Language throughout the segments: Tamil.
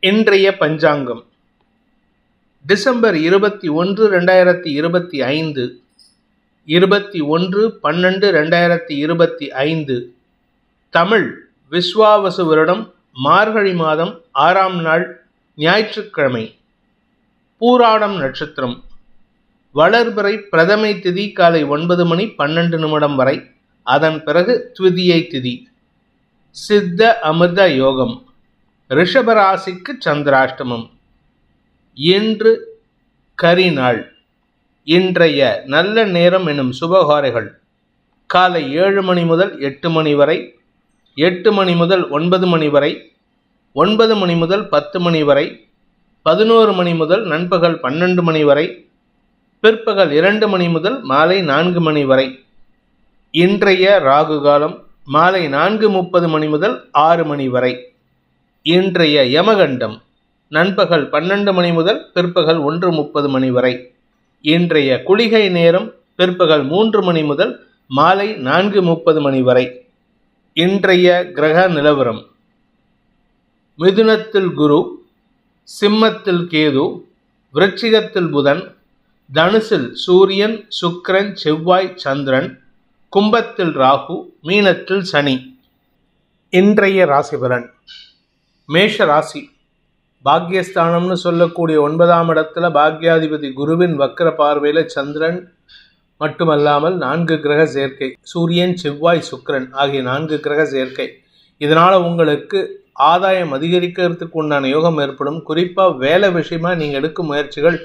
இன்றைய பஞ்சாங்கம். டிசம்பர் இருபத்தி ஒன்று ரெண்டாயிரத்தி இருபத்தி ஐந்து இருபத்தி ஒன்று பன்னெண்டு ரெண்டாயிரத்தி இருபத்தி ஐந்து தமிழ் விஸ்வாவசு வருடம் மார்கழி மாதம் ஆறாம் நாள் ஞாயிற்றுக்கிழமை பூராடம் நட்சத்திரம். வளர்பிறை பிரதமை திதி காலை ஒன்பது மணி பன்னெண்டு நிமிடம் வரை அதன் பிறகு த்விதியை திதி. சித்த அமிர்த யோகம். ரிஷபராசிக்கு சந்திராஷ்டமம். இன்று கரிநாள். இன்றைய நல்ல நேரம் எனும் சுபகாரைகள். காலை ஏழு மணி முதல் எட்டு மணி வரை எட்டு மணி முதல் ஒன்பது மணி வரை ஒன்பது மணி முதல் பத்து மணி வரை பதினோரு மணி முதல் நண்பகல் பன்னெண்டு மணி வரை பிற்பகல் இரண்டு மணி முதல் மாலை நான்கு மணி வரை. இன்றைய ராகு காலம் மாலை நான்கு முப்பது மணி முதல் ஆறு மணி வரை. இன்றைய யமகண்டம் நண்பகல் பன்னெண்டு மணி முதல் பிற்பகல் ஒன்று முப்பது மணி வரை. இன்றைய குளிகை நேரம் பிற்பகல் மூன்று மணி முதல் மாலை நான்கு முப்பது மணி வரை. இன்றைய கிரக நிலவரம். மிதுனத்தில் குரு சிம்மத்தில் கேது விருச்சிகத்தில் புதன் தனுசில் சூரியன் சுக்கரன் செவ்வாய் சந்திரன் கும்பத்தில் ராகு மீனத்தில் சனி. இன்றைய ராசிபலன். மேஷ ராசி பாக்யஸ்தானம்னு சொல்லக்கூடிய ஒன்பதாம் இடத்துல பாக்யாதிபதி குருவின் வக்கர பார்வையில் சந்திரன் மட்டுமல்லாமல் நான்கு கிரக சேர்க்கை. சூரியன் செவ்வாய் சுக்கரன் ஆகிய நான்கு கிரக சேர்க்கை. இதனால் உங்களுக்கு ஆதாயம் அதிகரிக்கிறதுக்கு உண்டான யோகம் ஏற்படும். குறிப்பாக வேலை விஷயமாக நீங்கள் எடுக்கும் முயற்சிகள்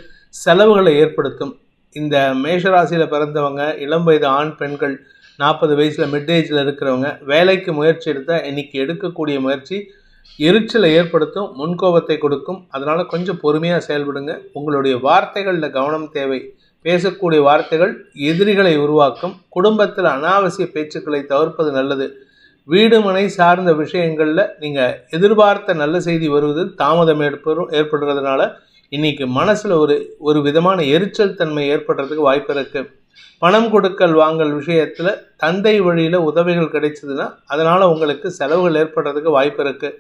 செலவுகளை ஏற்படுத்தும். இந்த மேஷராசியில் பிறந்தவங்க இளம் வயது ஆண் பெண்கள் நாற்பது வயசில் மிட் ஏஜில் இருக்கிறவங்க வேலைக்கு முயற்சி எடுத்தால் இன்னைக்கு எடுக்கக்கூடிய முயற்சி எரிச்சலை ஏற்படுத்தும் முன்கோபத்தை கொடுக்கும். அதனால் கொஞ்சம் பொறுமையாக செயல்படுங்க. உங்களுடைய வார்த்தைகளில் கவனம் தேவை. பேசக்கூடிய வார்த்தைகள் எதிரிகளை உருவாக்கும். குடும்பத்தில் அனாவசிய பேச்சுக்களை தவிர்ப்பது நல்லது. வீடு மனை சார்ந்த விஷயங்களில் நீங்கள் எதிர்பார்த்த நல்ல செய்தி வருவதில் தாமதம் ஏற்படும் ஏற்படுறதுனால இன்னைக்கு மனசில் ஒரு ஒரு விதமான எரிச்சல் தன்மை ஏற்படுறதுக்கு வாய்ப்பு இருக்குது பணம் கொடுக்கல் வாங்கல் விஷயத்தில் தந்தை வழியில் உதவிகள் கிடைச்சதுன்னா அதனால் உங்களுக்கு செலவுகள் ஏற்படுறதுக்கு வாய்ப்பு இருக்குது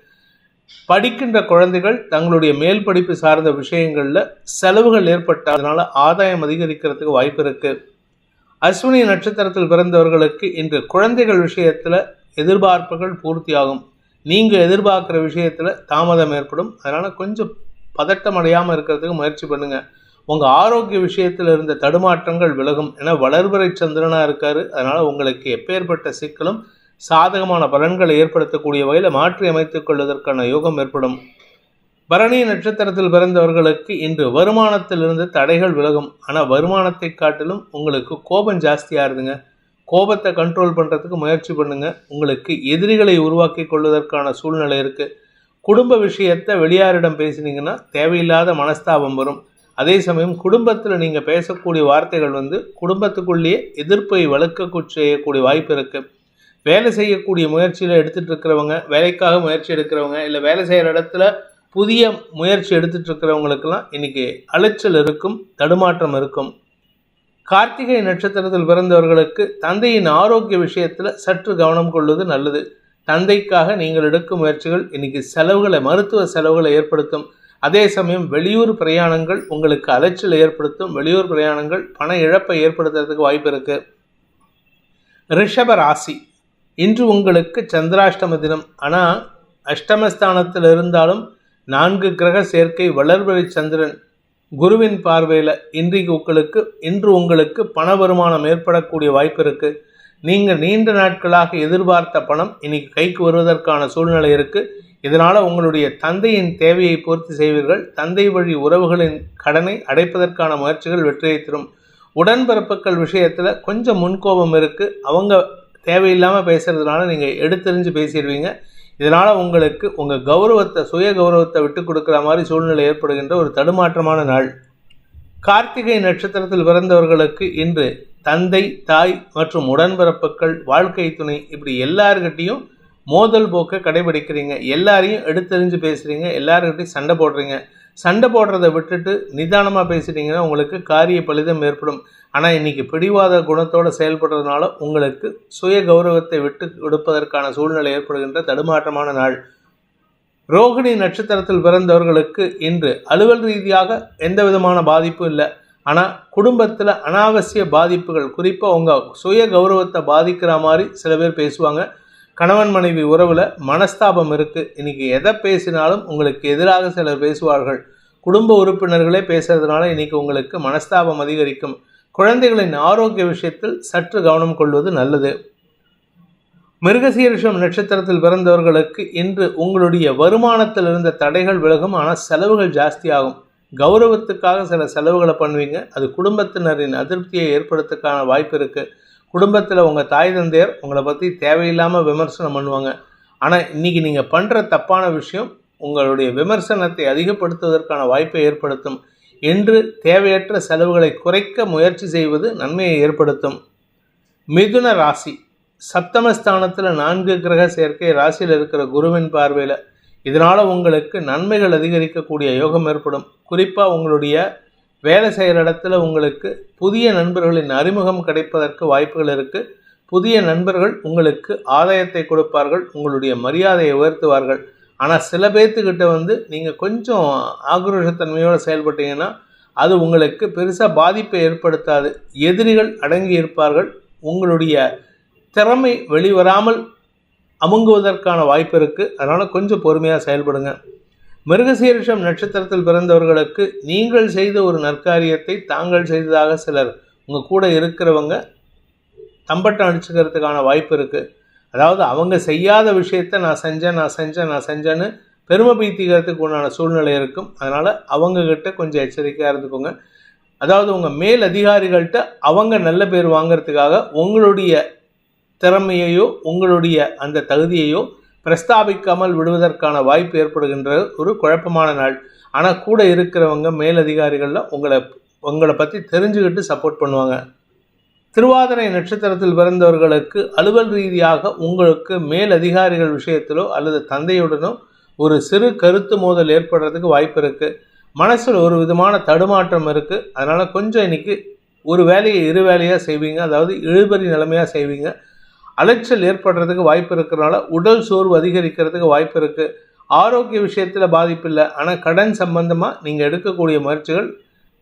படிக்கின்ற குழந்தைகள் தங்களுடைய மேல் படிப்பு சார்ந்த விஷயங்களில் செலவுகள் ஏற்பட்டதுனால ஆதாயம் அதிகரிக்கிறதுக்கு வாய்ப்பு இருக்குது அஸ்வினி நட்சத்திரத்தில் பிறந்தவர்களுக்கு இன்று குழந்தைகள் விஷயத்தில் எதிர்பார்ப்புகள் பூர்த்தியாகும். நீங்கள் எதிர்பார்க்குற விஷயத்தில் தாமதம் ஏற்படும். அதனால் கொஞ்சம் பதட்டம் அடையாமல் இருக்கிறதுக்கு முயற்சி பண்ணுங்கள் உங்கள் ஆரோக்கிய விஷயத்தில் இருந்த தடுமாற்றங்கள் விலகும். ஏன்னா வளர்வரை சந்திரனாக இருக்கார். அதனால் உங்களுக்கு எப்பேற்பட்ட சிக்கலும் சாதகமான பலன்களை ஏற்படுத்தக்கூடிய வகையில் மாற்றி அமைத்துக் கொள்வதற்கான யோகம் ஏற்படும். பரணி நட்சத்திரத்தில் பிறந்தவர்களுக்கு இன்று வருமானத்திலிருந்து தடைகள் விலகும். ஆனால் வருமானத்தை காட்டிலும் உங்களுக்கு கோபம் ஜாஸ்தியாகுதுங்க கோபத்தை கண்ட்ரோல் பண்ணுறதுக்கு முயற்சி பண்ணுங்கள் உங்களுக்கு எதிரிகளை உருவாக்கி கொள்வதற்கான சூழ்நிலை இருக்குது குடும்ப விஷயத்தை வெளியாரிடம் பேசினீங்கன்னா தேவையில்லாத மனஸ்தாபம் வரும். அதே சமயம் குடும்பத்தில் நீங்கள் பேசக்கூடிய வார்த்தைகள் வந்து குடும்பத்துக்குள்ளேயே எதிர்ப்பை வளர்க்க செய்யக்கூடிய வாய்ப்பு இருக்குது வேலை செய்யக்கூடிய முயற்சியில் எடுத்துகிட்டு இருக்கிறவங்க வேலைக்காக முயற்சி எடுக்கிறவங்க இல்லை வேலை செய்கிற இடத்துல புதிய முயற்சி எடுத்துகிட்டு இருக்கிறவங்களுக்கெல்லாம் இன்றைக்கி அலைச்சல் இருக்கும் தடுமாற்றம் இருக்கும். கார்த்திகை நட்சத்திரத்தில் பிறந்தவர்களுக்கு தந்தையின் ஆரோக்கிய விஷயத்தில் சற்று கவனம் கொள்வது நல்லது. தந்தைக்காக நீங்கள் எடுக்கும் முயற்சிகள் இன்றைக்கி செலவுகளை மருத்துவ செலவுகளை ஏற்படுத்தும். அதே சமயம் வெளியூர் பிரயாணங்கள் உங்களுக்கு அலைச்சல் ஏற்படுத்தும். வெளியூர் பிரயாணங்கள் பண இழப்பை ஏற்படுத்துறதுக்கு வாய்ப்பு இருக்குது ரிஷப ராசி. இன்று உங்களுக்கு சந்திராஷ்டம தினம். ஆனால் அஷ்டமஸ்தானத்தில் இருந்தாலும் நான்கு கிரக சேர்க்கை வளர்வழி சந்திரன் குருவின் பார்வையில் இன்றைக்கு உங்களுக்கு இன்று உங்களுக்கு பண வருமானம் ஏற்படக்கூடிய வாய்ப்பு இருக்குது நீங்கள் நீண்ட நாட்களாக எதிர்பார்த்த பணம் இன்னைக்கு கைக்கு வருவதற்கான சூழ்நிலை இருக்குது இதனால் உங்களுடைய தந்தையின் தேவையை பூர்த்தி செய்வீர்கள். தந்தை வழி உறவுகளின் கடனை அடைப்பதற்கான முயற்சிகள் வெற்றியை தரும். உடன்பிறப்புகள் விஷயத்தில் கொஞ்சம் முன்கோபம் இருக்குது அவங்க தேவையில்லாமல் பேசுகிறதுனால நீங்கள் எடுத்தெறிஞ்சு பேசிடுவீங்க இதனால் உங்களுக்கு உங்கள் கௌரவத்தை சுய கௌரவத்தை விட்டு கொடுக்குற மாதிரி சூழ்நிலை ஏற்படுகின்ற ஒரு தடுமாற்றமான நாள். கார்த்திகை நட்சத்திரத்தில் பிறந்தவர்களுக்கு இன்று தந்தை தாய் மற்றும் உடன்பிறப்புகள் வாழ்க்கை துணை இப்படி எல்லார்கிட்டையும் மோதல் போக்கை கடைபிடிக்கிறீங்க. எல்லாரையும் எடுத்தெறிஞ்சு பேசுகிறீங்க எல்லாருக்கிட்டையும் சண்டை போடுறீங்க. சண்டை போடுறதை விட்டுட்டு நிதானமாக பேசிட்டீங்கன்னா உங்களுக்கு காரிய பலிதம் ஏற்படும். ஆனால் இன்றைக்கி பிடிவாத குணத்தோடு செயல்படுறதுனால உங்களுக்கு சுய கௌரவத்தை விட்டு கொடுப்பதற்கான சூழ்நிலை ஏற்படுகின்ற தடுமாற்றமான நாள். ரோகிணி நட்சத்திரத்தில் பிறந்தவர்களுக்கு இன்று அலுவல் ரீதியாக எந்த விதமான பாதிப்பும் இல்லை. ஆனால் குடும்பத்தில் அனாவசிய பாதிப்புகள் குறிப்பாக உங்கள் சுய கௌரவத்தை பாதிக்கிற மாதிரி சில பேர் பேசுவாங்க. கணவன் மனைவி உறவில் மனஸ்தாபம் இருக்குது இன்றைக்கி எதை பேசினாலும் உங்களுக்கு எதிராக சிலர் பேசுவார்கள். குடும்ப உறுப்பினர்களே பேசுறதுனால இன்றைக்கி உங்களுக்கு மனஸ்தாபம் அதிகரிக்கும். குழந்தைகளின் ஆரோக்கிய விஷயத்தில் சற்று கவனம் கொள்வது நல்லது. மிருகசீரிஷம் நட்சத்திரத்தில் பிறந்தவர்களுக்கு இன்று உங்களுடைய வருமானத்தில் இருந்த தடைகள் விலகும் ஆனால் செலவுகள் ஜாஸ்தியாகும். கௌரவத்துக்காக சில செலவுகளை பண்ணுவீங்க. அது குடும்பத்தினரின் அதிருப்தியை ஏற்படுத்துக்கான வாய்ப்பு இருக்குது குடும்பத்தில் உங்கள் தாய் தந்தையர் உங்களை பற்றி தேவையில்லாமல் விமர்சனம் பண்ணுவாங்க. ஆனால் இன்றைக்கி நீங்கள் பண்ணுற தப்பான விஷயம் உங்களுடைய விமர்சனத்தை அதிகப்படுத்துவதற்கான வாய்ப்பை ஏற்படுத்தும். என்று தேவையற்ற செலவுகளை குறைக்க முயற்சி செய்வது நன்மையை ஏற்படுத்தும். மிதுன ராசி. சப்தமஸ்தானத்தில் நான்கு கிரக சேர்க்கை ராசியில் இருக்கிற குருவின் பார்வையில் இதனால் உங்களுக்கு நன்மைகள் அதிகரிக்கக்கூடிய யோகம் ஏற்படும். குறிப்பாக உங்களுடைய வேலை செய்கிற இடத்துல உங்களுக்கு புதிய நண்பர்களின் அறிமுகம் கிடைப்பதற்கு வாய்ப்புகள் இருக்குது புதிய நண்பர்கள் உங்களுக்கு ஆதாயத்தை கொடுப்பார்கள் உங்களுடைய மரியாதையை உயர்த்துவார்கள். ஆனால் சில பேர்த்துக்கிட்ட வந்து நீங்கள் கொஞ்சம் ஆக்ரோஷத்தன்மையோடு செயல்பட்டீங்கன்னா அது உங்களுக்கு பெருசாக பாதிப்பை ஏற்படுத்தாது. எதிரிகள் அடங்கி இருப்பார்கள். உங்களுடைய திறமை வெளிவராமல் அமுங்குவதற்கான வாய்ப்பு இருக்குது அதனால் கொஞ்சம் பொறுமையாக செயல்படுங்க. மிருகசீரிஷம் நட்சத்திரத்தில் பிறந்தவர்களுக்கு நீங்கள் செய்த ஒரு நற்காரியத்தை தாங்கள் செய்ததாக சிலர் உங்கள் கூட இருக்கிறவங்க தம்பட்டம் அடிச்சுக்கிறதுக்கான வாய்ப்பு இருக்குது அதாவது அவங்க செய்யாத விஷயத்த நான் செஞ்சேன் நான் செஞ்சேன் நான் செஞ்சேன்னு பெருமை பீத்திக்கிறதுக்கு உண்டான சூழ்நிலை இருக்கும். அதனால் அவங்கக்கிட்ட கொஞ்சம் எச்சரிக்கையாக இருந்துக்கோங்க. அதாவது உங்கள் மேல் அதிகாரிகள்கிட்ட அவங்க நல்ல பேர் வாங்கிறதுக்காக உங்களுடைய திறமையையோ உங்களுடைய அந்த தகுதியையோ பிரஸ்தாபிக்காமல் விடுவதற்கான வாய்ப்பு ஏற்படுகின்ற ஒரு குழப்பமான நாள். ஆனால் கூட இருக்கிறவங்க மேலதிகாரிகளில் உங்களை உங்களை பற்றி தெரிஞ்சுக்கிட்டு சப்போர்ட் பண்ணுவாங்க. திருவாதிரை நட்சத்திரத்தில் பிறந்தவர்களுக்கு அலுவல் ரீதியாக உங்களுக்கு மேல் அதிகாரிகள் விஷயத்திலோ அல்லது தந்தையுடனோ ஒரு சிறு கருத்து மோதல் ஏற்படுறதுக்கு வாய்ப்பு இருக்குது மனசில் ஒரு விதமான தடுமாற்றம் இருக்குது அதனால் கொஞ்சம் இன்றைக்கி ஒரு வேலையை இரு வேலையாக செய்வீங்க. அதாவது இழுபறி நிலைமையாக செய்வீங்க. அலைச்சல் ஏற்படுறதுக்கு வாய்ப்பு இருக்கிறனால உடல் சோர்வு அதிகரிக்கிறதுக்கு வாய்ப்பு இருக்குது ஆரோக்கிய விஷயத்தில் பாதிப்பு இல்லை. ஆனால் கடன் சம்பந்தமாக நீங்கள் எடுக்கக்கூடிய முயற்சிகள்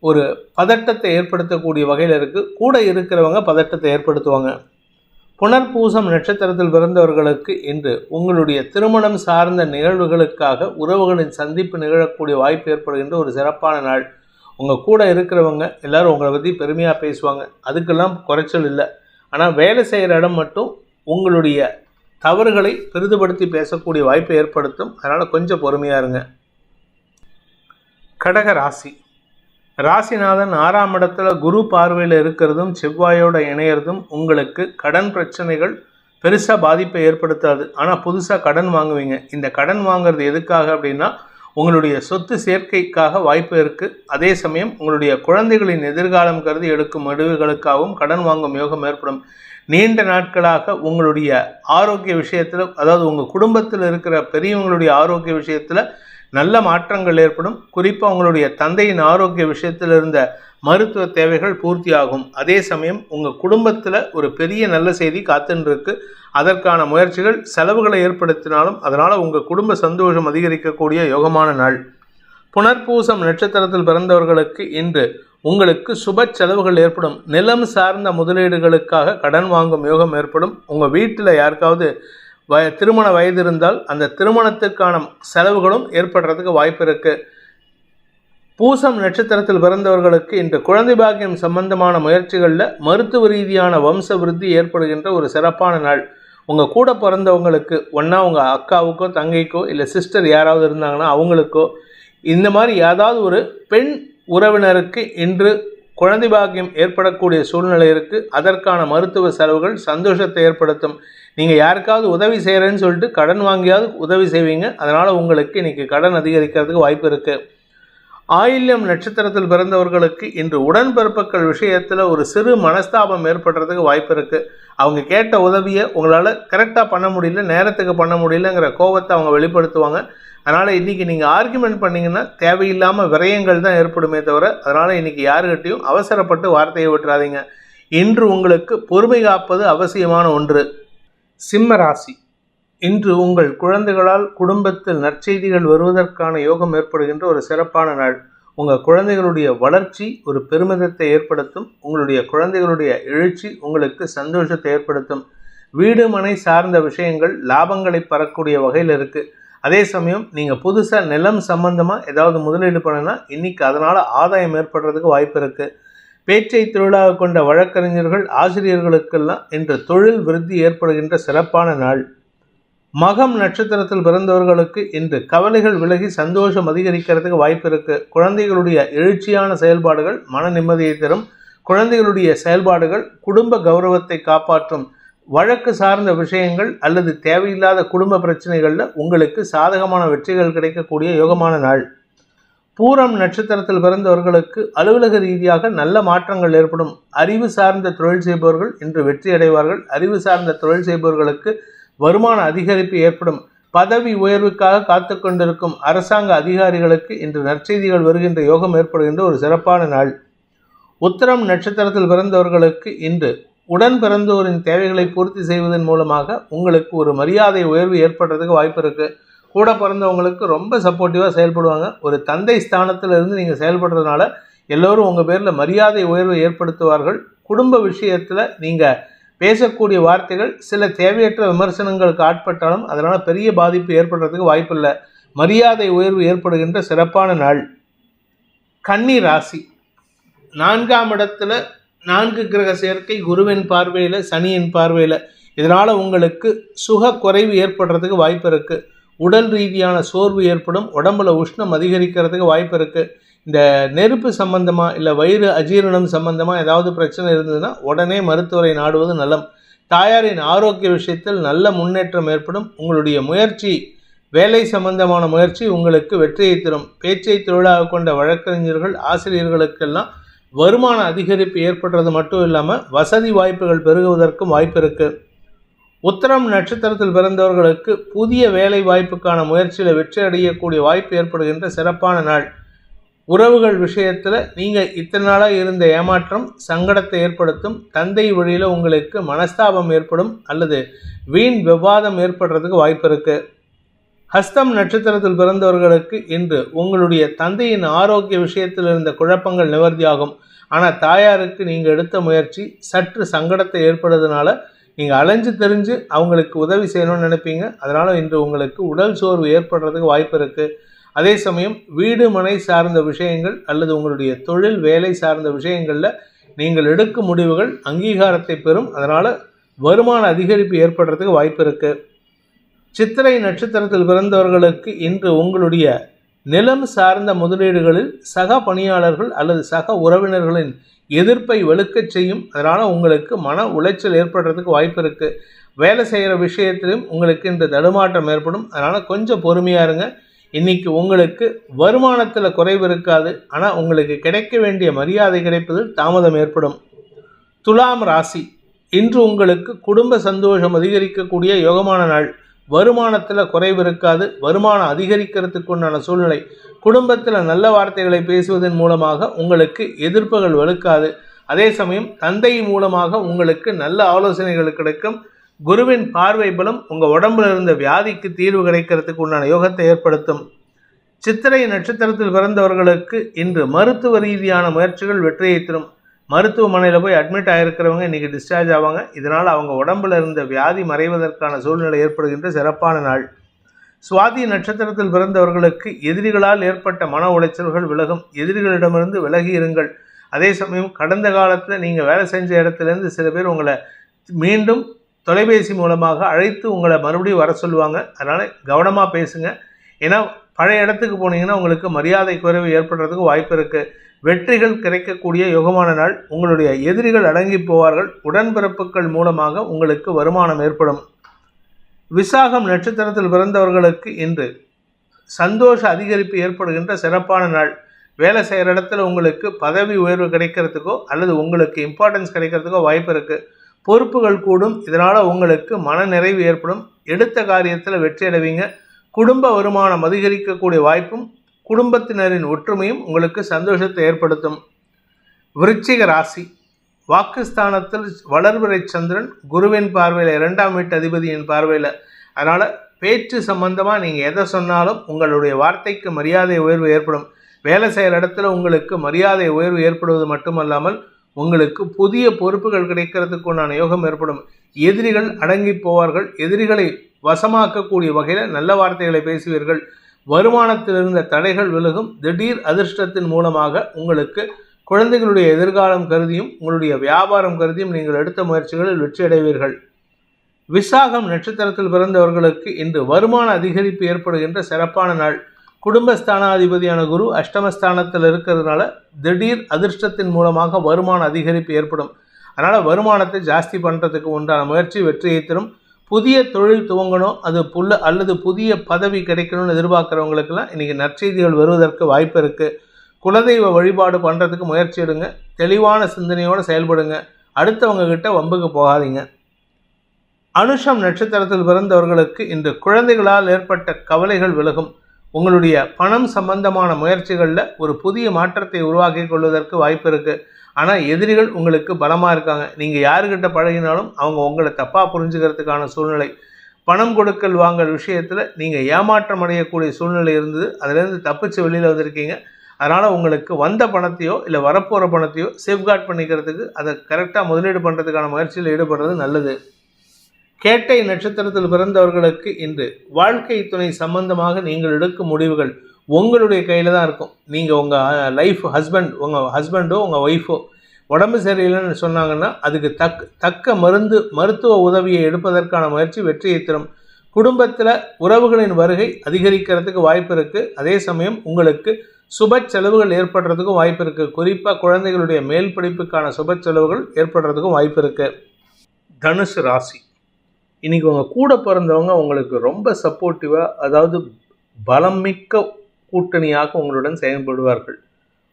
ஒரு பதட்டத்தை ஏற்படுத்தக்கூடிய வகையில் இருக்குது கூட இருக்கிறவங்க பதட்டத்தை ஏற்படுத்துவாங்க. புனர்பூசம் நட்சத்திரத்தில் பிறந்தவர்களுக்கு இன்று உங்களுடைய திருமணம் சார்ந்த நிகழ்வுகளுக்காக உறவுகளின் சந்திப்பு நிகழக்கூடிய வாய்ப்பு ஏற்படுகின்ற ஒரு சிறப்பான நாள். உங்கள் கூட இருக்கிறவங்க எல்லோரும் உங்களை பற்றி பெருமையாக பேசுவாங்க. அதுக்கெல்லாம் குறைச்சல் இல்லை. ஆனால் வேலை செய்கிற இடம் மட்டும் உங்களுடைய தவறுகளை பெரிதுபடுத்தி பேசக்கூடிய வாய்ப்பை ஏற்படுத்தும். அதனால் கொஞ்சம் பொறுமையாக இருங்க. கடக ராசி. ராசிநாதன் ஆறாம் இடத்துல குரு பார்வையில் இருக்கிறதும் செவ்வாயோட இணையிறதும் உங்களுக்கு கடன் பிரச்சனைகள் பெருசாக பாதிப்பை ஏற்படுத்தாது. ஆனால் புதுசாக கடன் வாங்குவீங்க. இந்த கடன் வாங்குறது எதுக்காக அப்படின்னா உங்களுடைய சொத்து சேர்க்கைக்காக வாய்ப்பு இருக்குது அதே சமயம் உங்களுடைய குழந்தைகளின் எதிர்காலம் கருதி எடுக்கும் முடிவுகளுக்காகவும் கடன் வாங்கும் யோகம் ஏற்படும். நீண்ட நாட்களாக உங்களுடைய ஆரோக்கிய விஷயத்தில் அதாவது உங்கள் குடும்பத்தில் இருக்கிற பெரியவங்களுடைய ஆரோக்கிய விஷயத்தில் நல்ல மாற்றங்கள் ஏற்படும். குறிப்பாக உங்களுடைய தந்தையின் ஆரோக்கிய விஷயத்தில் இருந்த மருத்துவ தேவைகள் பூர்த்தியாகும். அதே சமயம் உங்கள் குடும்பத்தில் ஒரு பெரிய நல்ல செய்தி காத்துருக்கு அதற்கான முயற்சிகள் செலவுகளை ஏற்படுத்தினாலும் அதனால் உங்கள் குடும்ப சந்தோஷம் அதிகரிக்கக்கூடிய யோகமான நாள். புனர்பூசம் நட்சத்திரத்தில் பிறந்தவர்களுக்கு இன்று உங்களுக்கு சுப செலவுகள் ஏற்படும். நிலம் சார்ந்த முதலீடுகளுக்காக கடன் வாங்கும் யோகம் ஏற்படும். உங்கள் வீட்டில் யாருக்காவது வய திருமண வயது இருந்தால் அந்த திருமணத்துக்கான செலவுகளும் ஏற்படுறதுக்கு வாய்ப்பு இருக்குது பூசம் நட்சத்திரத்தில் பிறந்தவர்களுக்கு இன்று குழந்தை பாக்கியம் சம்பந்தமான முயற்சிகளில் மருத்துவ ரீதியான வம்ச விருத்தி ஏற்படுகின்ற ஒரு சிறப்பான நாள். உங்கள் கூட பிறந்தவங்களுக்கு ஒன்றா உங்கள் அக்காவுக்கோ தங்கைக்கோ இல்லை சிஸ்டர் யாராவது இருந்தாங்கன்னா அவங்களுக்கோ இந்த மாதிரி ஏதாவது ஒரு பெண் உறவினருக்கு இன்று குழந்தை பாக்கியம் ஏற்படக்கூடிய சூழ்நிலை இருக்குது அதற்கான மருத்துவ செலவுகள் சந்தோஷத்தை ஏற்படுத்தும். நீங்கள் யாருக்காவது உதவி செய்கிறேன்னு சொல்லிட்டு கடன் வாங்கியாவது உதவி செய்வீங்க. அதனால் உங்களுக்கு இன்றைக்கி கடன் அதிகரிக்கிறதுக்கு வாய்ப்பு இருக்குது ஆயில்யம் நட்சத்திரத்தில் பிறந்தவர்களுக்கு இன்று உடன்பிறப்புகள் விஷயத்தில் ஒரு சிறு மனஸ்தாபம் ஏற்படுறதுக்கு வாய்ப்பு இருக்குது அவங்க கேட்ட உதவியை உங்களால் கரெக்டாக பண்ண முடியல நேரத்துக்கு பண்ண முடியலங்கிற கோபத்தை அவங்க வெளிப்படுத்துவாங்க. அதனால் இன்றைக்கி நீங்கள் ஆர்குமெண்ட் பண்ணிங்கன்னா தேவையில்லாமல் விரயங்கள் தான் ஏற்படுமே தவிர அதனால் இன்றைக்கி யாருக்கிட்டையும் அவசரப்பட்டு வார்த்தையை விட்டுறாதீங்க. இன்று உங்களுக்கு பொறுமை காப்பது அவசியமான ஒன்று. சிம்ம ராசி. இன்று உங்கள் குழந்தைகளால் குடும்பத்தில் நற்செய்திகள் வருவதற்கான யோகம் ஏற்படுகின்ற ஒரு சிறப்பான நாள். உங்கள் குழந்தைகளுடைய வளர்ச்சி ஒரு பெருமிதத்தை ஏற்படுத்தும். உங்களுடைய குழந்தைகளுடைய எழுச்சி உங்களுக்கு சந்தோஷத்தை ஏற்படுத்தும். வீடு மனை சார்ந்த விஷயங்கள் லாபங்களை பெறக்கூடிய வகையில் இருக்குது அதே சமயம் நீங்கள் புதுசாக நிலம் சம்பந்தமாக ஏதாவது முதலீடு பண்ணுனா இன்னைக்கு அதனால் ஆதாயம் ஏற்படுறதுக்கு வாய்ப்பு இருக்குது பேச்சை தொழிலாக கொண்ட வழக்கறிஞர்கள் ஆசிரியர்களுக்கெல்லாம் இன்று தொழில் விருத்தி ஏற்படுகின்ற சிறப்பான நாள். மகம் நட்சத்திரத்தில் பிறந்தவர்களுக்கு இன்று கவலைகள் விலகி சந்தோஷம் அதிகரிக்கிறதுக்கு வாய்ப்பு இருக்குது குழந்தைகளுடைய எழுச்சியான செயல்பாடுகள் மன நிம்மதியை தரும். குழந்தைகளுடைய செயல்பாடுகள் குடும்ப கௌரவத்தை காப்பாற்றும். வழக்கு சார்ந்த விஷயங்கள் அல்லது தேவையில்லாத குடும்ப பிரச்சனைகளில் உங்களுக்கு சாதகமான வெற்றிகள் கிடைக்கக்கூடிய யோகமான நாள். பூரம் நட்சத்திரத்தில் பிறந்தவர்களுக்கு அலுவலக ரீதியாக நல்ல மாற்றங்கள் ஏற்படும். அறிவு சார்ந்த தொழில் செய்பவர்கள் இன்று வெற்றி அடைவார்கள். அறிவு சார்ந்த தொழில் செய்பவர்களுக்கு வருமான அதிகரிப்பு ஏற்படும். பதவி உயர்வுக்காக காத்து கொண்டிருக்கும் அரசாங்க அதிகாரிகளுக்கு இன்று நற்செய்திகள் வருகின்ற யோகம் ஏற்படுகின்ற ஒரு சிறப்பான நாள். உத்தரம் நட்சத்திரத்தில் பிறந்தவர்களுக்கு இன்று உடன் பிறந்தோரின் தேவைகளை பூர்த்தி செய்வதன் மூலமாக உங்களுக்கு ஒரு மரியாதை உயர்வு ஏற்படுறதுக்கு வாய்ப்பு இருக்குது கூட பிறந்தவங்களுக்கு ரொம்ப சப்போர்ட்டிவாக செயல்படுவாங்க. ஒரு தந்தை ஸ்தானத்தில் இருந்து நீங்கள் செயல்படுறதுனால எல்லோரும் உங்கள் பேரில் மரியாதை உயர்வை ஏற்படுத்துவார்கள். குடும்ப விஷயத்தில் நீங்கள் பேசக்கூடிய வார்த்தைகள் சில தேவையற்ற விமர்சனங்களுக்கு ஆட்பட்டாலும் அதனால் பெரிய பாதிப்பு ஏற்படுறதுக்கு வாய்ப்பில்லை. மரியாதை உயர்வு ஏற்படுகின்ற சிறப்பான நாள். கன்னி ராசி. நான்காம் இடத்துல நான்கு கிரக சேர்க்கை குருவின் பார்வையில் சனியின் பார்வையில். இதனால் உங்களுக்கு சுக குறைவு ஏற்படுறதுக்கு வாய்ப்பு இருக்குது உடல் ரீதியான சோர்வு ஏற்படும் உடம்புல உஷ்ணம் அதிகரிக்கிறதுக்கு வாய்ப்பு இருக்குது இந்த நெருப்பு சம்பந்தமாக இல்லை வயிறு அஜீரணம் சம்பந்தமாக ஏதாவது பிரச்சனை இருந்ததுன்னா உடனே மருத்துவரை நாடுவது நலம் தாயாரின் ஆரோக்கிய விஷயத்தில் நல்ல முன்னேற்றம் ஏற்படும். உங்களுடைய முயற்சி வேலை சம்பந்தமான முயற்சி உங்களுக்கு வெற்றியை தரும். பேச்சை தொழிலாக கொண்ட வழக்கறிஞர்கள் ஆசிரியர்களுக்கெல்லாம் வருமான அதிகரிப்பு ஏற்படுறது மட்டும் இல்லாமல் வசதி வாய்ப்புகள் பெருகுவதற்கும் வாய்ப்பு இருக்குது உத்தரம் நட்சத்திரத்தில் பிறந்தவர்களுக்கு புதிய வேலை வாய்ப்புக்கான முயற்சியில் வெற்றி அடையக்கூடிய வாய்ப்பு ஏற்படுகின்ற சிறப்பான நாள். உறவுகள் விஷயத்தில் நீங்கள் இத்தனை நாளாக இருந்த ஏமாற்றம் சங்கடத்தை ஏற்படுத்தும் தந்தை வழியில் உங்களுக்கு மனஸ்தாபம் ஏற்படும் அல்லது வீண் விவாதம் ஏற்படுறதுக்கு வாய்ப்பு இருக்குது ஹஸ்தம் நட்சத்திரத்தில் பிறந்தவர்களுக்கு இன்று உங்களுடைய தந்தையின் ஆரோக்கிய விஷயத்தில் இருந்த குழப்பங்கள் நிவர்த்தியாகும். ஆனால் தாயாருக்கு நீங்கள் எடுத்த முயற்சி சற்று சங்கடத்தை ஏற்படுறதுனால நீங்கள் அலைஞ்சு தெரிஞ்சு அவங்களுக்கு உதவி செய்யணும்னு நினைப்பீங்க. அதனால் இன்று உங்களுக்கு உடல் சோர்வு ஏற்படுறதுக்கு வாய்ப்பு இருக்குது அதே சமயம் வீடு மனை சார்ந்த விஷயங்கள் அல்லது உங்களுடைய தொழில் வேலை சார்ந்த விஷயங்களில் நீங்கள் எடுக்கும் முடிவுகள் அங்கீகாரத்தை பெறும். அதனால் வருமான அதிகரிப்பு ஏற்படுறதுக்கு வாய்ப்பு இருக்குது சித்திரை நட்சத்திரத்தில் பிறந்தவர்களுக்கு இன்று உங்களுடைய நிலம் சார்ந்த முதலீடுகளில் சக பணியாளர்கள் அல்லது சக உறவினர்களின் எதிர்ப்பை வெளுக்கச் செய்யும். அதனால் உங்களுக்கு மன உளைச்சல் ஏற்படுறதுக்கு வாய்ப்பு இருக்குது வேலை செய்கிற விஷயத்திலும் உங்களுக்கு இந்த தடுமாற்றம் ஏற்படும். அதனால் கொஞ்சம் பொறுமையாக இருங்க. இன்றைக்கி உங்களுக்கு வருமானத்தில் குறைவு இருக்காது. ஆனால் உங்களுக்கு கிடைக்க வேண்டிய மரியாதை கிடைப்பதில் தாமதம் ஏற்படும். துலாம் ராசி. இன்று உங்களுக்கு குடும்ப சந்தோஷம் அதிகரிக்கக்கூடிய யோகமான நாள். வருமானத்தில் குறைவு இருக்காது. வருமானம் அதிகரிக்கிறதுக்கு உண்டான சூழ்நிலை. குடும்பத்தில் நல்ல வார்த்தைகளை பேசுவதன் மூலமாக உங்களுக்கு எதிர்ப்புகள் வலுக்காது அதே சமயம் தந்தை மூலமாக உங்களுக்கு நல்ல ஆலோசனைகள் கிடைக்கும். குருவின் பார்வை பலம் உங்கள் உடம்புல இருந்த வியாதிக்கு தீர்வு கிடைக்கிறதுக்கு உண்டான யோகத்தை ஏற்படுத்தும். சித்திரை நட்சத்திரத்தில் பிறந்தவர்களுக்கு இன்று மருத்துவ ரீதியான முயற்சிகள் வெற்றியை தரும். மருத்துவமனையில் போய் அட்மிட் ஆகிருக்கிறவங்க இன்றைக்கி டிஸ்சார்ஜ் ஆவாங்க. இதனால் அவங்க உடம்புல இருந்த வியாதி மறைவதற்கான சூழ்நிலை ஏற்படுகின்ற சிறப்பான நாள். சுவாதி நட்சத்திரத்தில் பிறந்தவர்களுக்கு எதிரிகளால் ஏற்பட்ட மன உளைச்சல்கள் விலகும். எதிரிகளிடமிருந்து விலகி இருங்கள். அதே சமயம் கடந்த காலத்தில் நீங்கள் வேலை செஞ்ச இடத்துலேருந்து சில பேர் உங்களை மீண்டும் தொலைபேசி மூலமாக அழைத்து உங்களை மறுபடியும் வர சொல்லுவாங்க. அதனால் கவனமாக பேசுங்க. ஏன்னா பழைய இடத்துக்கு போனீங்கன்னா உங்களுக்கு மரியாதை குறைவு ஏற்படுறதுக்கு வாய்ப்பு இருக்குது வெற்றிகள் கிடைக்கக்கூடிய யோகமான நாள். உங்களுடைய எதிரிகள் அடங்கி போவார்கள். உடன்பிறப்புகள் மூலமாக உங்களுக்கு வருமானம் ஏற்படும். விசாகம் நட்சத்திரத்தில் பிறந்தவர்களுக்கு இன்று சந்தோஷ அதிகரிப்பு ஏற்படுகின்ற சிறப்பான நாள். வேலை செய்கிற இடத்துல உங்களுக்கு பதவி உயர்வு கிடைக்கிறதுக்கோ அல்லது உங்களுக்கு இம்பார்ட்டன்ஸ் கிடைக்கிறதுக்கோ வாய்ப்பு இருக்குது பொறுப்புகள் கூடும். இதனால் உங்களுக்கு மன நிறைவு ஏற்படும். எடுத்த காரியத்தில் வெற்றி அடைவீங்க. குடும்ப வருமானம் அதிகரிக்கக்கூடிய வாய்ப்பும் குடும்பத்தினரின் ஒற்றுமையும் உங்களுக்கு சந்தோஷத்தை ஏற்படுத்தும். விருச்சிக ராசி. வாக்குஸ்தானத்தில் வளர்பிறை சந்திரன் குருவின் பார்வையில் இரண்டாம் வீட்டு அதிபதியின் பார்வையில். அதனால் பேச்சு சம்பந்தமாக நீங்கள் எதை சொன்னாலும் உங்களுடைய வார்த்தைக்கு மரியாதை உயர்வு ஏற்படும். வேலை செய்கிற இடத்துல உங்களுக்கு மரியாதை உயர்வு ஏற்படுவது மட்டுமல்லாமல் உங்களுக்கு புதிய பொறுப்புகள் கிடைக்கிறதுக்கு உண்டான யோகம் ஏற்படும். எதிரிகள் அடங்கி போவார்கள். எதிரிகளை வசமாக்கக்கூடிய வகையில் நல்ல வார்த்தைகளை பேசுவீர்கள். வருமானத்தில் இருந்த தடைகள் விலகும். திடீர் அதிர்ஷ்டத்தின் மூலமாக உங்களுக்கு குழந்தைகளுடைய எதிர்காலம் கருதியும் உங்களுடைய வியாபாரம் கருதியும் நீங்கள் எடுத்த முயற்சிகளில் வெற்றி அடைவீர்கள் விசாகம் நட்சத்திரத்தில் பிறந்தவர்களுக்கு இன்று வருமான அதிகரிப்பு ஏற்படுகின்ற சிறப்பான நாள். குடும்பஸ்தானாதிபதியான குரு அஷ்டமஸ்தானத்தில் இருக்கிறதுனால திடீர் அதிர்ஷ்டத்தின் மூலமாக வருமான அதிகரிப்பு ஏற்படும். அதனால் வருமானத்தை ஜாஸ்தி பண்ணுறதுக்கு உண்டான முயற்சி வெற்றியை தரும். புதிய தொழில் துவங்கணும் அது புல்ல அல்லது புதிய பதவி கிடைக்கணும்னு எதிர்பார்க்குறவங்களுக்கெல்லாம் இன்றைக்கி நற்செய்திகள் வருவதற்கு வாய்ப்பு இருக்குது குலதெய்வ வழிபாடு பண்ணுறதுக்கு முயற்சி எடுங்க. தெளிவான சிந்தனையோடு செயல்படுங்க. அடுத்தவங்க கிட்ட வம்புக்கு போகாதீங்க. அனுஷம் நட்சத்திரத்தில் பிறந்தவர்களுக்கு இன்று குழந்தைகளால் ஏற்பட்ட கவலைகள் விலகும். உங்களுடைய பணம் சம்பந்தமான முயற்சிகளில் ஒரு புதிய மாற்றத்தை உருவாக்கி கொள்வதற்கு வாய்ப்பு இருக்குது ஆனால் எதிரிகள் உங்களுக்கு பலமாக இருக்காங்க. நீங்கள் யாருக்கிட்ட பழகினாலும் அவங்க உங்களை தப்பாக புரிஞ்சுக்கிறதுக்கான சூழ்நிலை. பணம் கொடுக்கல் வாங்கல் விஷயத்தில் நீங்கள் ஏமாற்றம் அடையக்கூடிய சூழ்நிலை இருந்தது. அதுலேருந்து தப்பிச்சு வெளியில் வந்திருக்கீங்க. அதனால் உங்களுக்கு வந்த பணத்தையோ இல்லை வரப்போகிற பணத்தையோ சேஃப்கார்ட் பண்ணிக்கிறதுக்கு அதை கரெக்டாக முதலீடு பண்ணுறதுக்கான முயற்சியில் ஈடுபடுறது நல்லது. கேட்டை நட்சத்திரத்தில் பிறந்தவர்களுக்கு இன்று வாழ்க்கை துணை சம்பந்தமாக நீங்கள் எடுக்கும் முடிவுகள். உங்களுடைய கையில் தான் இருக்கும். நீங்கள் உங்கள் லைஃப் ஹஸ்பண்ட் உங்கள் ஹஸ்பண்டோ உங்கள் ஒய்ஃபோ உடம்பு சரியில்லைன்னு சொன்னாங்கன்னா அதுக்கு தக் தக்க மருந்து மருத்துவ உதவியை எடுப்பதற்கான முயற்சி வெற்றியை தரும். குடும்பத்தில் உறவுகளின் வருகை அதிகரிக்கிறதுக்கு வாய்ப்பு இருக்குது அதே சமயம் உங்களுக்கு சுப செலவுகள் ஏற்படுறதுக்கும் வாய்ப்பு இருக்குது குறிப்பாக குழந்தைகளுடைய மேல் படிப்புக்கான சுப செலவுகள் ஏற்படுறதுக்கும் வாய்ப்பு இருக்குது தனுசு ராசி. இன்றைக்கி உங்கள் கூட பிறந்தவங்க உங்களுக்கு ரொம்ப சப்போர்ட்டிவாக அதாவது பலம் மிக்க கூட்டணியாக உங்களுடன் செயல்படுவார்கள்.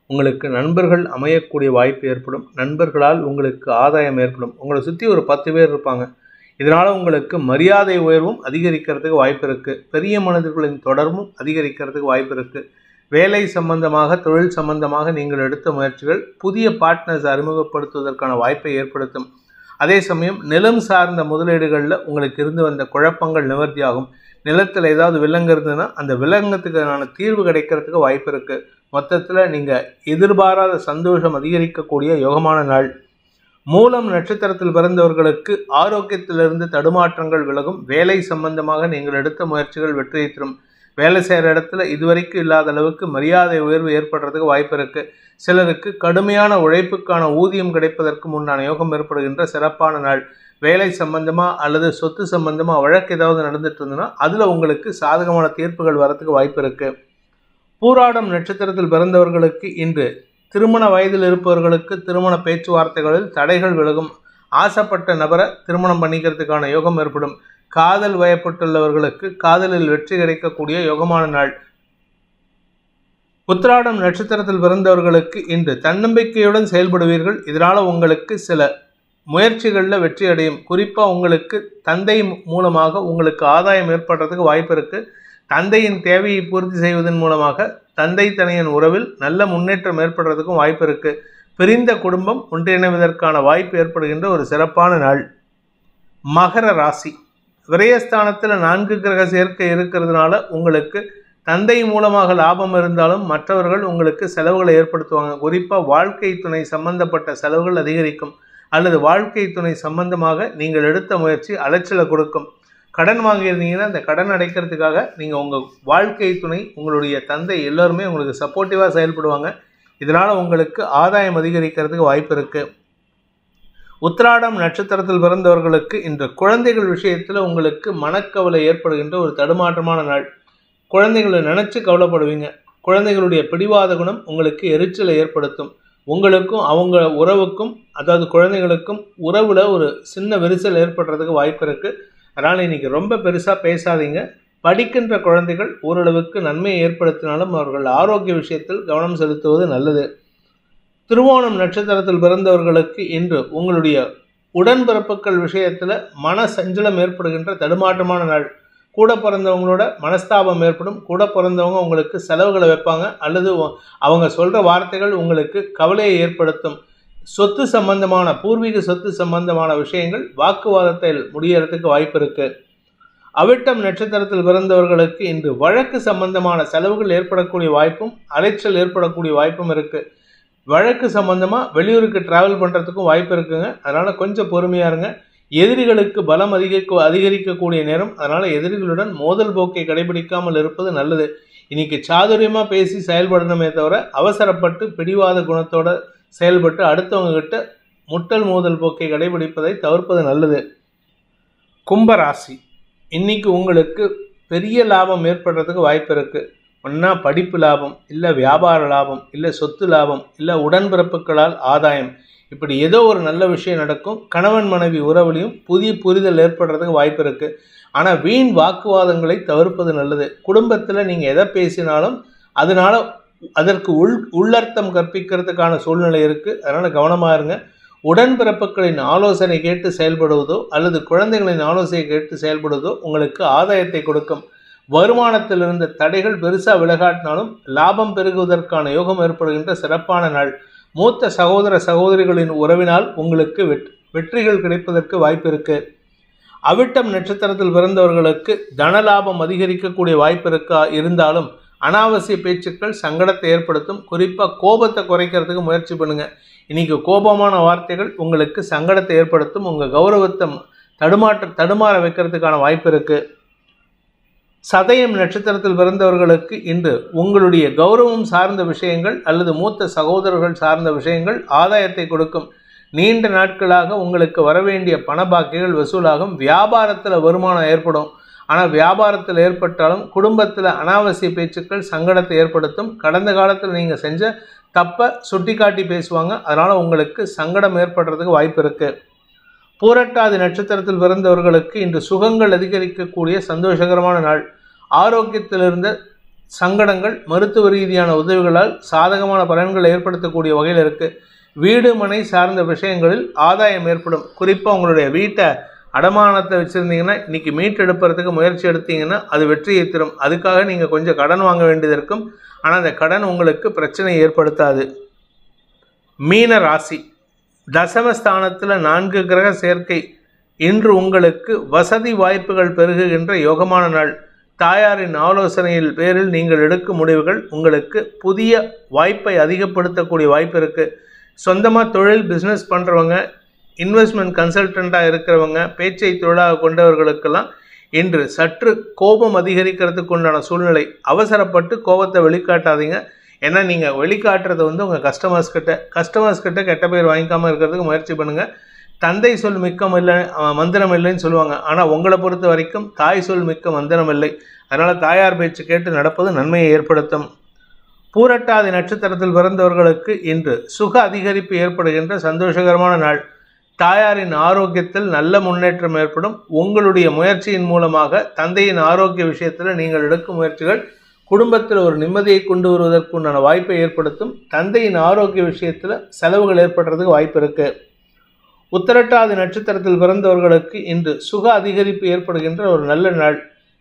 உங்களுக்கு நண்பர்கள் அமையக்கூடிய வாய்ப்பு ஏற்படும். நண்பர்களால் உங்களுக்கு ஆதாயம் ஏற்படும். உங்களை சுற்றி ஒரு பத்து பேர் இருப்பாங்க. இதனால் உங்களுக்கு மரியாதை உயர்வும் அதிகரிக்கிறதுக்கு வாய்ப்பு இருக்குது பெரிய மனிதர்களின் தொடர்பும் அதிகரிக்கிறதுக்கு வாய்ப்பு இருக்குது வேலை சம்பந்தமாக தொழில் சம்பந்தமாக நீங்கள் எடுத்த முயற்சிகள் புதிய பார்ட்னர்ஸ் அறிமுகப்படுத்துவதற்கான வாய்ப்பை ஏற்படுத்தும். அதே சமயம் நிலம் சார்ந்த முதலீடுகளில் உங்களுக்கு இருந்து வந்த குழப்பங்கள் நிவர்த்தியாகும். நிலத்தில் ஏதாவது விலங்கு இருந்ததுன்னா அந்த விலங்கத்துக்கான தீர்வு கிடைக்கிறதுக்கு வாய்ப்பு இருக்குது மொத்தத்தில் நீங்கள் எதிர்பாராத சந்தோஷம் அதிகரிக்கக்கூடிய யோகமான நாள். மூலம் நட்சத்திரத்தில் பிறந்தவர்களுக்கு ஆரோக்கியத்திலிருந்து தடுமாற்றங்கள் விலகும். வேலை சம்பந்தமாக நீங்கள் எடுத்த முயற்சிகள் வெற்றியை தரும். வேலை செய்கிற இடத்துல இதுவரைக்கும் இல்லாத அளவுக்கு மரியாதை உயர்வு ஏற்படுறதுக்கு வாய்ப்பு இருக்குது சிலருக்கு கடுமையான உழைப்புக்கான ஊதியம் கிடைப்பதற்கு முன்னான யோகம் ஏற்படுகின்ற சிறப்பான நாள். வேலை சம்பந்தமாக அல்லது சொத்து சம்பந்தமாக வழக்கு ஏதாவது நடந்துட்டு இருந்ததுன்னா அதில் உங்களுக்கு சாதகமான தீர்ப்புகள் வரத்துக்கு வாய்ப்பு இருக்குது பூராடம் நட்சத்திரத்தில் பிறந்தவர்களுக்கு இன்று திருமண வயதில் இருப்பவர்களுக்கு திருமண பேச்சுவார்த்தைகளில் தடைகள் விலகும். ஆசைப்பட்ட நபரை திருமணம் பண்ணிக்கிறதுக்கான யோகம் ஏற்படும். காதல் வயப்பட்டுள்ளவர்களுக்கு காதலில் வெற்றி கிடைக்கக்கூடிய யோகமான நாள். உத்திராடம் நட்சத்திரத்தில் பிறந்தவர்களுக்கு இன்று தன்னம்பிக்கையுடன் செயல்படுவீர்கள். இதனால் உங்களுக்கு சில முயற்சிகளில் வெற்றி அடையும் குறிப்பாக உங்களுக்கு தந்தை மூலமாக உங்களுக்கு ஆதாயம் ஏற்படுறதுக்கு வாய்ப்பு இருக்குது தந்தையின் தேவையை பூர்த்தி செய்வதன் மூலமாக தந்தை தனையின் உறவில் நல்ல முன்னேற்றம் ஏற்படுறதுக்கும் வாய்ப்பு இருக்குது பிரிந்த குடும்பம் ஒன்றிணைவதற்கான வாய்ப்பு ஏற்படுகின்ற ஒரு சிறப்பான நாள். மகர ராசி. விரயஸ்தானத்தில் நான்கு கிரக சேர்க்கை இருக்கிறதுனால உங்களுக்கு தந்தை மூலமாக லாபம் இருந்தாலும் மற்றவர்கள் உங்களுக்கு செலவுகளை ஏற்படுத்துவாங்க. குறிப்பாக வாழ்க்கை துணை சம்பந்தப்பட்ட செலவுகள் அதிகரிக்கும். அல்லது வாழ்க்கை துணை சம்பந்தமாக நீங்கள் எடுத்த முயற்சி அலைச்சலை கொடுக்கும். கடன் வாங்கியிருந்தீங்கன்னா அந்த கடன் அடைக்கிறதுக்காக நீங்கள் உங்கள் வாழ்க்கை துணை உங்களுடைய தந்தை எல்லோருமே உங்களுக்கு சப்போர்ட்டிவாக செயல்படுவாங்க. இதனால் உங்களுக்கு ஆதாயம் அதிகரிக்கிறதுக்கு வாய்ப்பு இருக்குது உத்திராடம் நட்சத்திரத்தில் பிறந்தவர்களுக்கு இன்று குழந்தைகள் விஷயத்தில் உங்களுக்கு மனக்கவலை ஏற்படுகின்ற ஒரு தடுமாற்றமான நாள். குழந்தைகளை நினச்சி கவலைப்படுவீங்க. குழந்தைகளுடைய பிடிவாத குணம் உங்களுக்கு எரிச்சலை ஏற்படுத்தும். உங்களுக்கும் அவங்க உறவுக்கும் அதாவது குழந்தைகளுக்கும் உறவில் ஒரு சின்ன விரிசல் ஏற்படுறதுக்கு வாய்ப்பு இருக்குது அதனால் இன்றைக்கி ரொம்ப பெருசாக பேசாதீங்க. படிக்கின்ற குழந்தைகள் ஓரளவுக்கு நன்மையை ஏற்படுத்தினாலும் அவர்கள் ஆரோக்கிய விஷயத்தில் கவனம் செலுத்துவது நல்லது. திருவோணம் நட்சத்திரத்தில் பிறந்தவர்களுக்கு இன்று உங்களுடைய உடன்பிறப்புகள் விஷயத்தில் மன சஞ்சலம் ஏற்படுகின்ற தடுமாற்றமான நாள். கூட பிறந்தவங்களோட மனஸ்தாபம் ஏற்படும். கூட பிறந்தவங்க உங்களுக்கு செலவுகளை வைப்பாங்க. அல்லது அவங்க சொல்கிற வார்த்தைகள் உங்களுக்கு கவலையை ஏற்படுத்தும். சொத்து சம்பந்தமான பூர்வீக சொத்து சம்பந்தமான விஷயங்கள் வாக்குவாதத்தில் முடியறதுக்கு வாய்ப்பு இருக்குது அவிட்டம் நட்சத்திரத்தில் பிறந்தவர்களுக்கு இன்று வழக்கு சம்பந்தமான செலவுகள் ஏற்படக்கூடிய வாய்ப்பும் அலைச்சல் ஏற்படக்கூடிய வாய்ப்பும் இருக்குது வழக்கு சம்பந்தமாக வெளியூருக்கு ட்ராவல் பண்ணுறதுக்கும் வாய்ப்பு இருக்குங்க. அதனால் கொஞ்சம் பொறுமையா இருங்க. எதிரிகளுக்கு பலம் அதிகரிக்க அதிகரிக்கக்கூடிய நேரம். அதனால் எதிரிகளுடன் மோதல் போக்கை கடைபிடிக்காமல் இருப்பது நல்லது. இன்னைக்கு சாதுரியமாக பேசி செயல்படணுமே தவிர அவசரப்பட்டு பிடிவாத குணத்தோட செயல்பட்டு அடுத்தவங்க கிட்ட முட்டல் மோதல் போக்கை கடைபிடிப்பதை தவிர்ப்பது நல்லது. கும்பராசி. இன்னைக்கு உங்களுக்கு பெரிய லாபம் ஏற்படுறதுக்கு வாய்ப்பு இருக்கு. ஒன்றா படிப்பு லாபம் இல்லை வியாபார லாபம் இல்லை சொத்து லாபம் இல்லை உடன்பிறப்புகளால் ஆதாயம். இப்படி ஏதோ ஒரு நல்ல விஷயம் நடக்கும். கணவன் மனைவி உறவுலையும் புதிய புரிதல் ஏற்படுறதுக்கு வாய்ப்பு இருக்குது ஆனால் வீண் வாக்குவாதங்களை தவிர்ப்பது நல்லது. குடும்பத்தில் நீங்கள் எதை பேசினாலும் அதனால் அதற்கு உள் உள்ளர்த்தம் கற்பிக்கிறதுக்கான சூழ்நிலை இருக்குது அதனால் கவனமாக இருங்க. உடன்பிறப்புகளின் ஆலோசனை கேட்டு செயல்படுவதோ அல்லது குழந்தைகளின் ஆலோசனை கேட்டு செயல்படுவதோ உங்களுக்கு ஆதாயத்தை கொடுக்கும். வருமானத்தில் இருந்த தடைகள் பெருசாக விலகாட்டினாலும் லாபம் பெருகுவதற்கான யோகம் ஏற்படுகின்ற சிறப்பான நாள். மூத்த சகோதர சகோதரிகளின் உறவினால் உங்களுக்கு வெட் வெற்றிகள் கிடைப்பதற்கு வாய்ப்பு இருக்கு. அவிட்டம் நட்சத்திரத்தில் பிறந்தவர்களுக்கு தனலாபம் அதிகரிக்கக்கூடிய வாய்ப்பு இருக்கா? இருந்தாலும் அனாவசிய பேச்சுக்கள் சங்கடத்தை ஏற்படுத்தும். குறிப்பாக கோபத்தை குறைக்கிறதுக்கு முயற்சி பண்ணுங்க. இன்னைக்கு கோபமான வார்த்தைகள் உங்களுக்கு சங்கடத்தை ஏற்படுத்தும். உங்கள் கௌரவத்தை தடுமாற்ற தடுமாற வைக்கிறதுக்கான வாய்ப்பு இருக்குது சதயம் நட்சத்திரத்தில் பிறந்தவர்களுக்கு இன்று உங்களுடைய கௌரவம் சார்ந்த விஷயங்கள் அல்லது மூத்த சகோதரர்கள் சார்ந்த விஷயங்கள் ஆதாயத்தை கொடுக்கும். நீண்ட நாட்களாக உங்களுக்கு வரவேண்டிய பணபாக்கிகள் வசூலாகும். வியாபாரத்தில் வருமானம் ஏற்படும். ஆனால் வியாபாரத்தில் ஏற்பட்டாலும் குடும்பத்தில் அனாவசிய பேச்சுக்கள் சங்கடத்தை ஏற்படுத்தும். கடந்த காலத்தில் நீங்கள் செஞ்ச தப்பை சுட்டி காட்டி பேசுவாங்க. அதனால் உங்களுக்கு சங்கடம் ஏற்படுறதுக்கு வாய்ப்பு இருக்குது பூரட்டாதி நட்சத்திரத்தில் பிறந்தவர்களுக்கு இன்று சுகங்கள் அதிகரிக்கக்கூடிய சந்தோஷகரமான நாள். ஆரோக்கியத்தில் இருந்த சங்கடங்கள் மருத்துவ ரீதியான உதவிகளால் சாதகமான பலன்களை ஏற்படுத்தக்கூடிய வகையில் இருக்குது வீடு மனை சார்ந்த விஷயங்களில் ஆதாயம் ஏற்படும். குறிப்பாக உங்களுடைய வீட்டை அடமானத்தை வச்சுருந்தீங்கன்னா இன்றைக்கி மீட்டெடுப்பறதுக்கு முயற்சி எடுத்தீங்கன்னா அது வெற்றியை தரும். அதுக்காக நீங்கள் கொஞ்சம் கடன் வாங்க வேண்டியது இருக்கும். ஆனால் அந்த கடன் உங்களுக்கு பிரச்சனை ஏற்படுத்தாது. மீன ராசி. தசமஸ்தானத்தில் நான்கு கிரக சேர்க்கை. இன்று உங்களுக்கு வசதி வாய்ப்புகள் பெருகுகின்ற யோகமான நாள். தாயாரின் ஆலோசனையில் பேரில் நீங்கள் எடுக்கும் முடிவுகள் உங்களுக்கு புதிய வாய்ப்பை அதிகப்படுத்தக்கூடிய வாய்ப்பு இருக்குது சொந்தமாக தொழில் பிஸ்னஸ் பண்ணுறவங்க இன்வெஸ்ட்மெண்ட் கன்சல்டண்ட்டாக இருக்கிறவங்க பேச்சை தொழிலாக கொண்டவர்களுக்கெல்லாம் இன்று சற்று கோபம் அதிகரிக்கிறதுக்கு உண்டான சூழ்நிலை. அவசரப்பட்டு கோபத்தை வெளிக்காட்டாதீங்க. ஏன்னா நீங்கள் வெளிக்காட்டுறது வந்து உங்கள் கஸ்டமர்ஸ் கிட்ட கஸ்டமர்ஸ் கிட்ட கெட்ட பேர் வாங்கிக்காமல் இருக்கிறதுக்கு முயற்சி பண்ணுங்கள் தந்தை சொல் மிக்கம் இல்லை மந்திரம் இல்லைன்னு சொல்லுவாங்க. ஆனால் உங்களை பொறுத்த வரைக்கும் தாய் சொல் மிக்க மந்திரம் இல்லை. அதனால் தாயார் பேச்சு கேட்டு நடப்பது நன்மையை ஏற்படுத்தும். பூரட்டாதி நட்சத்திரத்தில் பிறந்தவர்களுக்கு இன்று சுக அதிகரிப்பு ஏற்படுகின்ற சந்தோஷகரமான நாள். தாயாரின் ஆரோக்கியத்தில் நல்ல முன்னேற்றம் ஏற்படும். உங்களுடைய முயற்சியின் மூலமாக தந்தையின் ஆரோக்கிய விஷயத்தில் நீங்கள் எடுக்கும் முயற்சிகள் குடும்பத்தில் ஒரு நிம்மதியை கொண்டு வருவதற்கு உண்டான வாய்ப்பை ஏற்படுத்தும் தந்தையின் ஆரோக்கிய விஷயத்தில் செலவுகள் ஏற்படுறதுக்கு வாய்ப்பு இருக்கு. உத்திரட்டாதி நட்சத்திரத்தில் பிறந்தவர்களுக்கு இன்று சுக அதிகரிப்பு ஏற்படுகின்ற ஒரு நல்ல நாள்.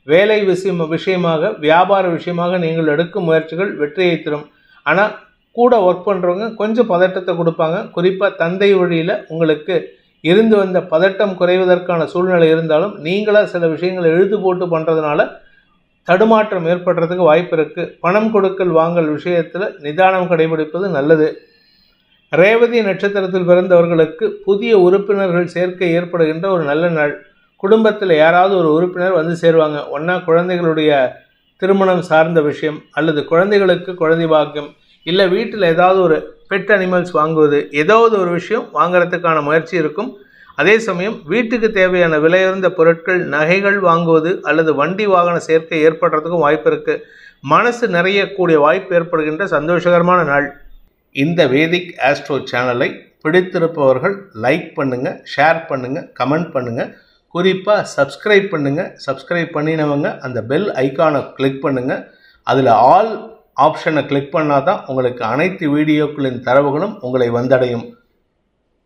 வேலை விஷயம் விஷயமாக வியாபார விஷயமாக நீங்கள் எடுக்கும் முயற்சிகள் வெற்றியை தரும். ஆனால் கூட ஒர்க் பண்ணுறவங்க கொஞ்சம் பதட்டத்தை கொடுப்பாங்க. குறிப்பாக தந்தை வழியில் உங்களுக்கு இருந்து வந்த பதட்டம் குறைவதற்கான சூழ்நிலை இருந்தாலும் நீங்களாக சில விஷயங்களை எழுது போட்டு பண்ணுறதுனால தடுமாற்றம் ஏற்படுறதுக்கு வாய்ப்பு இருக்குது பணம் கொடுக்கல் வாங்கல் விஷயத்தில் நிதானம் கடைபிடிப்பது நல்லது. ரேவதி நட்சத்திரத்தில் பிறந்தவர்களுக்கு புதிய உறுப்பினர்கள் சேர்க்கை ஏற்படுகின்ற ஒரு நல்ல நாள். குடும்பத்தில் யாராவது ஒரு உறுப்பினர் வந்து சேருவாங்க. ஒன்றா குழந்தைகளுடைய திருமணம் சார்ந்த விஷயம் அல்லது குழந்தைகளுக்கு குழந்தை பாக்கியம். இல்லை வீட்டில் ஏதாவது ஒரு பெட் அனிமல்ஸ் வாங்குவது. ஏதாவது ஒரு விஷயம் வாங்குறதுக்கான முயற்சி இருக்கும். அதே சமயம் வீட்டுக்கு தேவையான விலையுறந்த பொருட்கள் நகைகள் வாங்குவது அல்லது வண்டி வாகன சேர்க்கை ஏற்படுறதுக்கும் வாய்ப்பு இருக்குது மனசு நிறையக்கூடிய வாய்ப்பு ஏற்படுகின்ற சந்தோஷகரமான நாள். இந்த வேதிக் ஆஸ்ட்ரோ சேனலை பிடித்திருப்பவர்கள் லைக் பண்ணுங்கள் ஷேர் பண்ணுங்கள் கமெண்ட் பண்ணுங்கள் குறிப்பாக சப்ஸ்கிரைப் பண்ணுங்கள் சப்ஸ்கிரைப் பண்ணினவங்க அந்த பெல் ஐக்கானை கிளிக் பண்ணுங்கள் அதில் ஆல் ஆப்ஷனை கிளிக் பண்ணால் தான் உங்களுக்கு அனைத்து வீடியோக்களின் தரவுகளும் உங்களை வந்தடையும்.